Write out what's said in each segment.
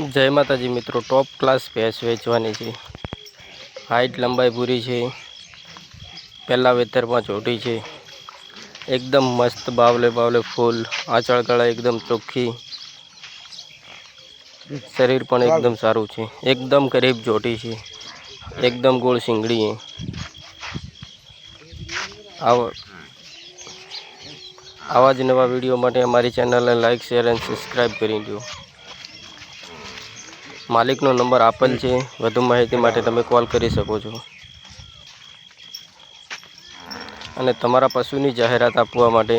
જય માતાજી મિત્રો ટોપ ક્લાસ ભેંસ વેચવાની છે. હાઈટ લંબાઈ પૂરી છે. પહેલાં વેતરમાં ચોટી છે. એકદમ મસ્ત બાવલે બાવલે ફૂલ, આંચળ ગળા એકદમ ચોખ્ખી. શરીર પણ એકદમ સારું છે. એકદમ કરીબ ચોટી છે. એકદમ ગોળ શીંગડી આવ. આવા જ નવા વીડિયો માટે અમારી ચેનલને લાઇક શેર અને સબસ્ક્રાઈબ કરી દો. માલિકનો નંબર આપેલ છે. વધુ માહિતી માટે તમે કોલ કરી શકો છો. અને તમારા પશુની જાહેરાત આપવા માટે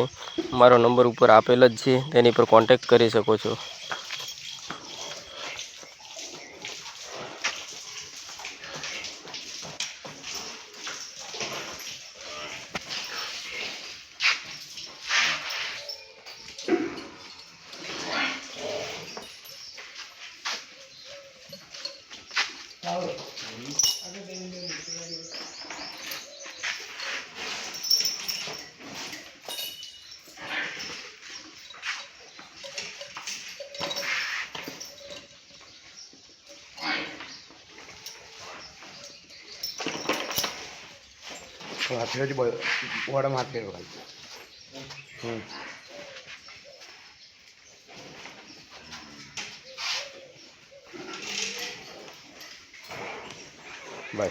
મારો નંબર ઉપર આપેલ જ છે. તેની પર કોન્ટેક્ટ કરી શકો છો. రావుడు అదే ಹಾಕಿರೋದು ಓಡ ಮಾಡ್ತಿರ್ಬೇಕು ಹ್ಞೂ বাই